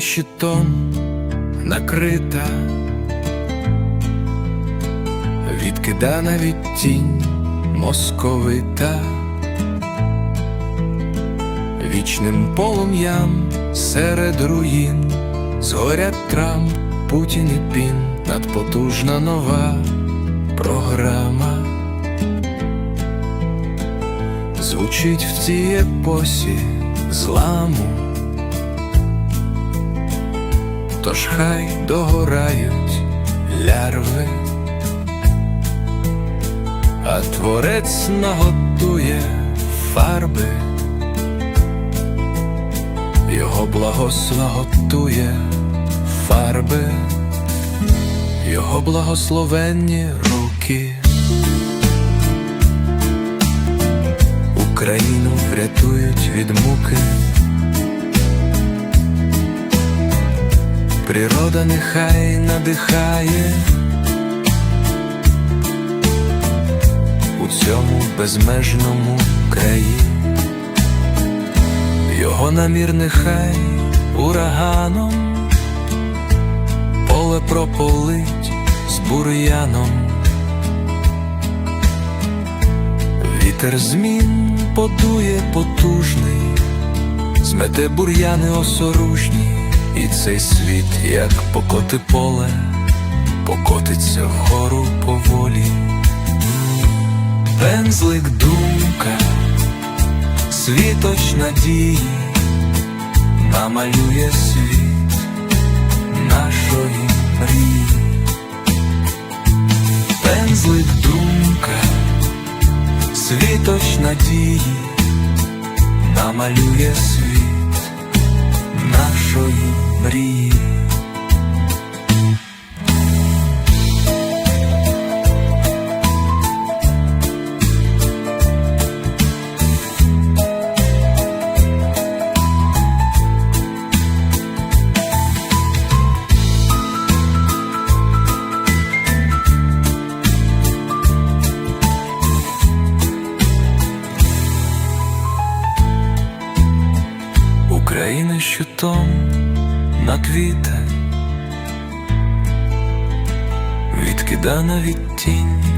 щитом накрита, відкидана від тінь московита, вічним полум'ям серед руїн згорять Трамп, Путін і Пін, надпотужна нова програма. Звучить в цій епосі зламу, тож хай догорають лярви, а творець наготує фарби, його благослова готує фарби, його благословенні руки. Україну врятують від муки. Природа нехай надихає. У цьому безмежному краї, його намір нехай ураганом, поле прополить з бур'яном. Вітер змін подує потужний, змете бур'яни осоружні, і цей світ, як покоти поле, покотиться вгору поволі. Пензлик думка, світоч надії, намалює світ нашої мрії. Пензлик думка світоч надії намалює світ нашої мрії. України щитом наквіте, відкидана навіть тінь.